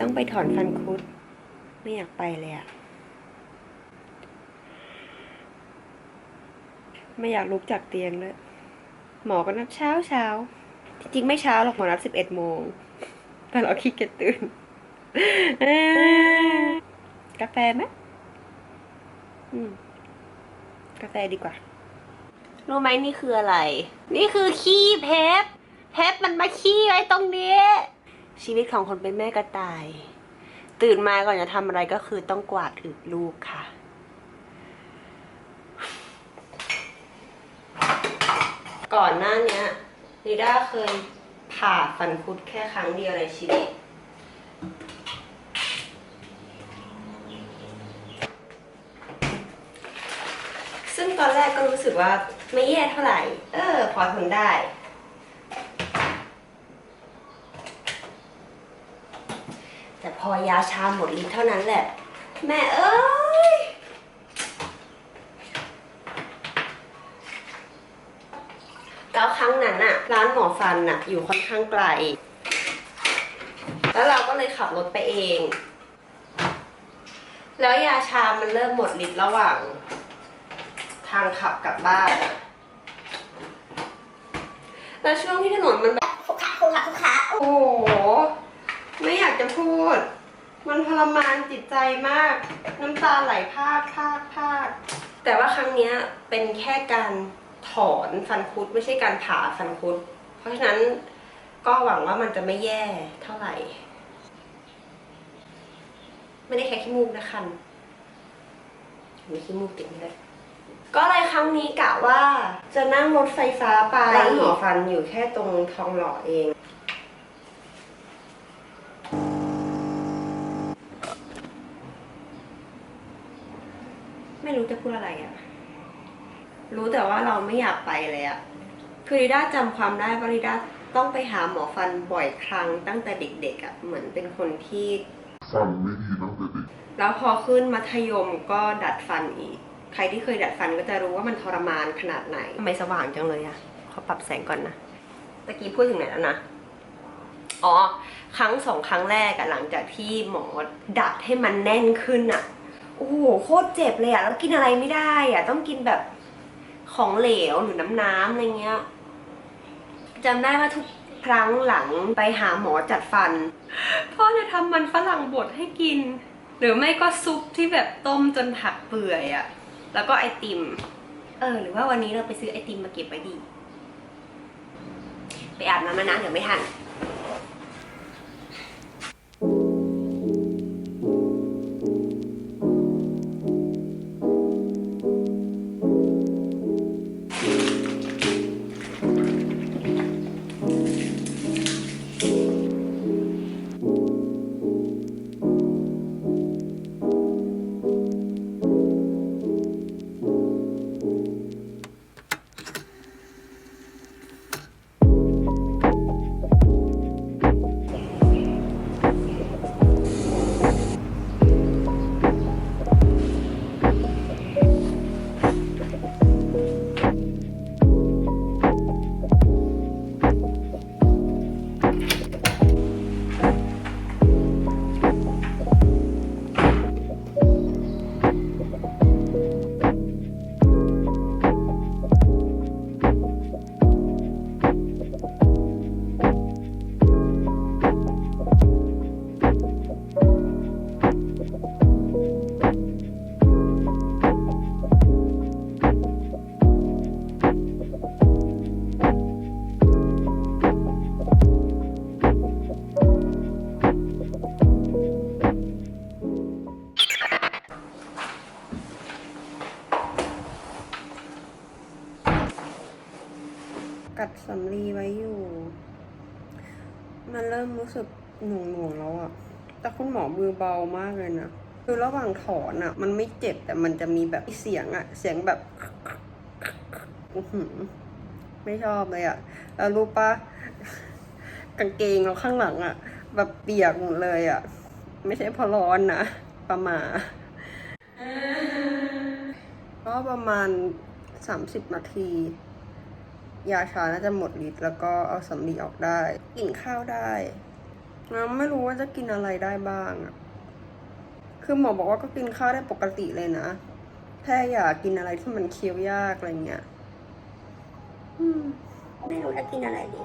ต้องไปถอนฟันคุด ไม่อยากไปเลยอะไม่อยากลุกจากเตียงเลยหมอก็นัดเช้าเช้า จริงๆ ไม่เช้าหรอกหมอนัดสิบเอ็ดโมง แต่เราขี้เกียจตื่นเอ้อกาแฟไหมอืม กาแฟดีกว่า รู้ไหมนี่คืออะไร นี่คือขี้เพปเพปมันมาขี้ไว้ตรงนี้ ชีวิตของคนเป็นแม่กระต่าย ตื่นมาก่อนจะทำอะไรก็คือต้องกวาดอึลูกค่ะ ก่อนหน้านี้ลิด้าเคยผ่าฟันคุดแค่ครั้งเดียวในชีวิตซึ่งตอนแรกก็รู้สึกว่าไม่แย่เท่าไหร่ เออ พอทนได้ แต่พ อยาชาหมดฤทธิ์เท่านั้นแหละ แม่เอ้ย แล้วครั้งนั้นอะร้านหมอฟันอะอยู่ค่อนข้างไกล แล้วเราก็เลยขับรถไปเอง แล้วยาชามันเริ่มหมดฤทธิ์ระหว่าง ทางขับกลับบ้านอะแล้วช่วงที่ถนนมันแบบ คุกคะคุกคะคุกคะโอ้โห ไม่อยากจะพูด มันทรมานจิตใจมาก น้ำตาไหลพากพากพากแต่ว่าครั้งเนี้ยเป็นแค่การถอนฟันคุดไม่ใช่การผ่าฟันคุด เพราะฉะนั้นก็หวังว่ามันจะไม่แย่เท่าไหร่ ไม่ได้แค่ขี้มูกนะคันมีขี้มูกติดมาด้วยก็เลยครั้งนี้กะว่าจะนั่งรถไฟฟ้าไปร้านหมอฟันอยู่แค่ตรงทองหล่อเอง ไม่รู้จะพูดอะไรอะ่ะรู้แต่ว่าเราไม่อยากไปเลยอะ่ะคือริด้าจำความได้ว่าริด้าต้องไปหาหมอฟันบ่อยครั้งตั้งแต่เด็กๆอะ่ะเหมือนเป็นคนที่ ฟันไม่ดีตั้งแต่เด็กแล้วพอขึ้นมัธยมก็ดัดฟันอีก ใครที่เคยดัดฟันก็จะรู้ว่ามันทรมานขนาดไหนทำไมสว่างจังเลยอะขอปรับแสงก่อนนะตะกี้พูดถึงไหนแล้วนะอ๋อ ครั้งสองครั้งแรกอะหลังจากที่หมอดัดให้มันแน่นขึ้นอะ โอ้โหโคตรเจ็บเลยอะแล้วกินอะไรไม่ได้อะต้องกินแบบของเหลวหรือน้ำน้ำอะไรเงี้ยจำได้ว่าทุกครั้งหลังไปหาหมอจัดฟัน พ่อจะทำมันฝรั่งบดให้กิน หรือไม่ก็ซุปที่แบบต้มจนผักเปื่อยอะแล้วก็ไอติม เออ หรือว่าวันนี้เราไปซื้อไอติมมาเก็บไว้ดี ไปอาบน้ำมานะเดี๋ยวไม่ทัน ว้อยู่ มันเริ่มรู้สึกหน่วงหน่วงๆแล้วอะแต่คุณหมอมือเบามากเลยนะคือระหว่างถอนอะมันไม่เจ็บแต่มันจะมีแบบเสียงอะเสียงแบบไม่ชอบเลยอะแล้วรู้ปะกางเกงเราข้างหลังอะแบบเปียกหมดเลยอะไม่ใช่เพราะร้อนนะประมาณก็ประมาณสามสิบนาที ยาชาน่าจะหมดฤทธิ์แล้วก็เอาสำลีออกได้ กินข้าวได้แล้วไม่รู้ว่าจะกินอะไรได้บ้างอะคือหมอบอกว่าก็กินข้าวได้ปกติเลยนะ แค่อยากกินอะไรที่มันเคี้ยวยากอะไรเงี้ยไม่รู้จะกินอะไรดี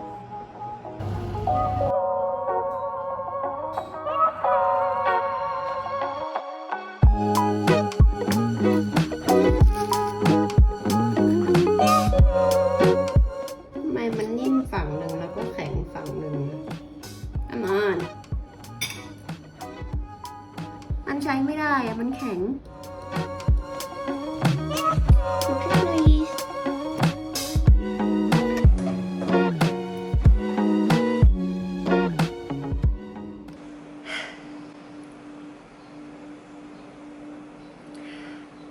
ไม่ได้อะมันแข็ง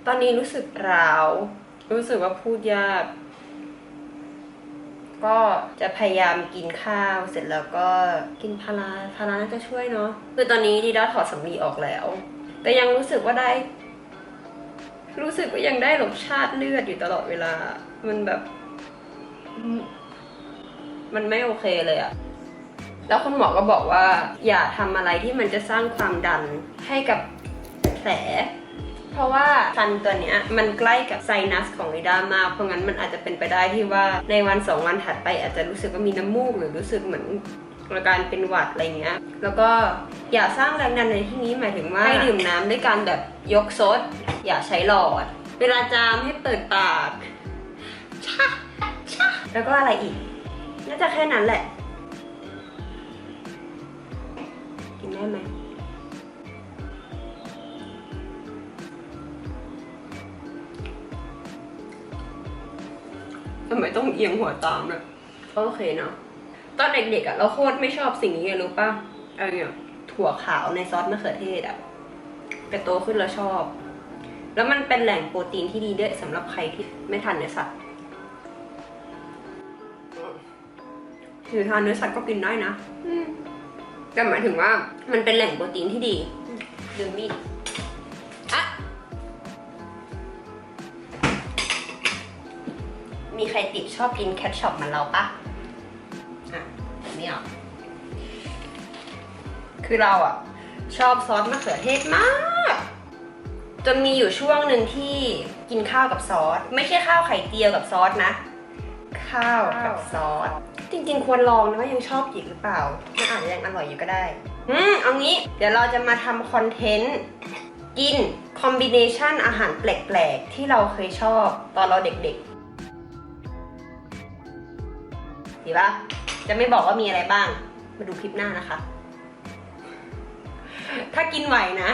ตอนนี้รู้สึกร้าว รู้สึกว่าพูดยาก ก็จะพยายามกินข้าวเสร็จแล้วก็กินพาราพาราน่าจะช่วยเนาะคือตอนนี้ดีด้าถอดสำลีออกแล้ว แต่ยังรู้สึกว่าได้ รู้สึกว่ายังได้รสชาติเลือดอยู่ตลอดเวลา มันแบบ มันไม่โอเคเลยอะแล้วคุณหมอก็บอกว่า อย่าทำอะไรที่มันจะสร้างความดันให้กับแผลเพราะว่าฟันตัวเนี้ยมันใกล้กับไซนัสของลิด้ามาก เพราะงั้นมันอาจจะเป็นไปได้ที่ว่าในวันสองวันถัดไปอาจจะรู้สึกว่ามีน้ำมูก หรือรู้สึกเหมือน อาการเป็นหวัดอะไรเงี้ย แล้วก็อย่าสร้างแรงดันในที่นี้หมายถึงว่าให้ดื่มน้ำด้วยการแบบยกซด อย่าใช้หลอด เวลาจามให้เปิดปากชะชะแล้วก็อะไรอีก น่าจะแค่นั้นแหละ กินได้ไหมทำไมต้องเอียงหัวตามเลยโอเคเนาะ ตอนเด็กๆอะเราโคตรไม่ชอบสิ่งนี้ไงรู้ป่ะอะไอ้เนี่ยถั่วขาวในซอสมะเขือเทศอะแต่โตขึ้นแล้วชอบ แล้วมันเป็นแหล่งโปรตีนที่ดีด้วยสำหรับใครที่ไม่ทานเนื้อสัตว์ถือทานเนื้อสัตว์ก็กินได้นะแต่หมายถึงว่ามันเป็นแหล่งโปรตีนที่ดีดื่มมีดอะมีใครติดชอบกินแคทช็อปเหมือนเราปะ่ะ ไม่เอาคือเราอะ ชอบซอสมะเขือเทศมาก จนมีอยู่ช่วงหนึ่งที่กินข้าวกับซอส ไม่ใช่ข้าวไข่เจียวกับซอสนะ ข้าวกับซอส จริง ๆ ควรลองนะว่ายังชอบอีกหรือเปล่ามันอาจจะยังอร่อยอยู่ก็ได้อืมเอางี้ เดี๋ยวเราจะมาทำคอนเทนต์กินคอมบิเนชันอาหารแปลก ๆ ที่เราเคยชอบตอนเราเด็กๆ ดีปะจะไม่บอกว่ามีอะไรบ้าง มาดูคลิปหน้านะคะ ถ้ากินไหวนะ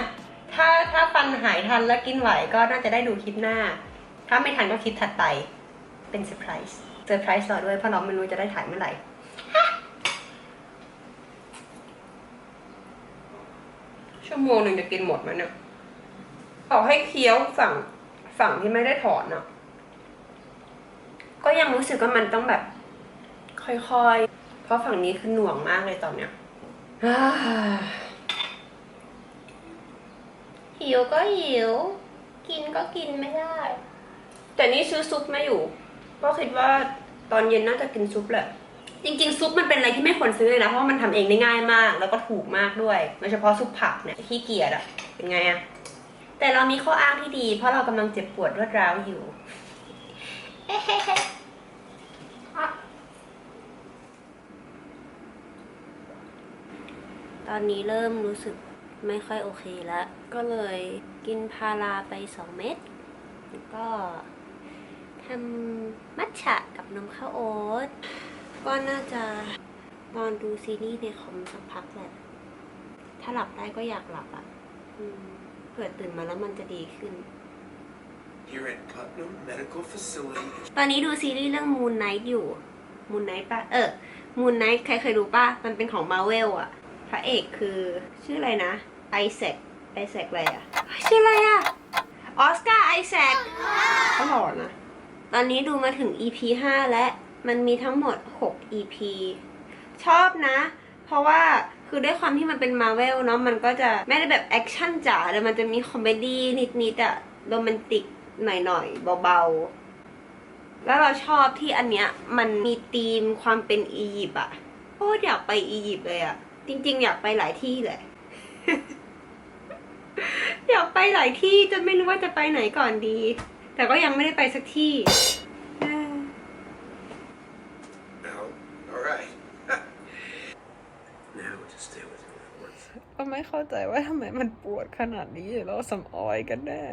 ถ้าถ้าฟันหายทันแล้วกินไหวก็น่าจะได้ดูคลิปหน้า ถ้าไม่ทันก็คลิปถัดไป เป็นเซอร์ไพรส์ เซอร์ไพรส์เราด้วยเพราะเราไม่รู้จะได้ถ่ายเมื่อไหร่ชั่วโมงหนึ่งจะกินหมดไหมเนี่ยต่อให้เคี้ยวฝั่งฝั่งที่ไม่ได้ถอนอะก็ยังรู้สึกว่ามันต้องแบบ ค่อยๆ เพราะฝั่งนี้คือหน่วงมากเลยตอนเนี้ยอ่าหิวก็หิว กินก็กินไม่ได้ แต่นี่ซื้อซุปมาอยู่ ก็คิดว่าตอนเย็นน่าจะกินซุปแหละ จริงๆ ซุปมันเป็นอะไรที่ไม่ควรซื้อเลยนะ เพราะว่ามันทำเองได้ง่ายมาก แล้วก็ถูกมากด้วย โดยเฉพาะซุปผักเนี่ยขี้เกียจอะเป็นไงอะแต่เรามีข้ออ้างที่ดี เพราะเรากำลังเจ็บปวดรวดร้าวอยู่ ต อนนี้เริ่มรู้สึกไม่ค่อยโอเคแล้ว ก็เลยกินพาราไปสองเม็ดแล้วก็ทำมัทฉะกับนมข้าวโอ๊ตก็น่าจะนอนดูซีรีส์ในคอมสักพักแหละ ถ้าหลับได้ก็อยากหลับอะอืมเผื่อตื่นมาแล้วมันจะดีขึ้น Here at Putnam Medical Facility, ตอนนี้ดูซีรีส์เรื่อง Moon Knight อยู่ Moon Knight ปะเออ Moon Knight ใครเคยดูปะมันเป็นของ Marvel อะ พระเอกคือชื่ออะไรนะ ไอแซคไอแซคอะไรอะชื่ออะไรอะออสการ์ไอแซคเขาหล่อนะ ตอนนี้ดูมาถึง EP 5 แล้วมันมีทั้งหมด 6 EP ชอบนะ เพราะว่าคือด้วยความที่มันเป็นมาเวลเนาะมันก็จะไม่ได้แบบแอคชั่นจ๋าแต่มันจะมีคอมเมดี้นิดๆอะโรแมนติกหน่อยๆ เบาๆ แล้วเราชอบที่อันเนี้ยมันมีธีมความเป็นอียิปต์อะโคตรอยากไปอียิปต์เลยอะ จริง ๆ อยากไปหลายที่แหละ อยากไปหลายที่จนไม่รู้ว่าจะไปไหนก่อนดี แต่ก็ยังไม่ได้ไปสักที่เอ้อ Now, all right. now just stay with me for one second. ก็ไม่เข้าใจว่าทำไมมันปวดขนาดนี้แล้วสำออยกันแน่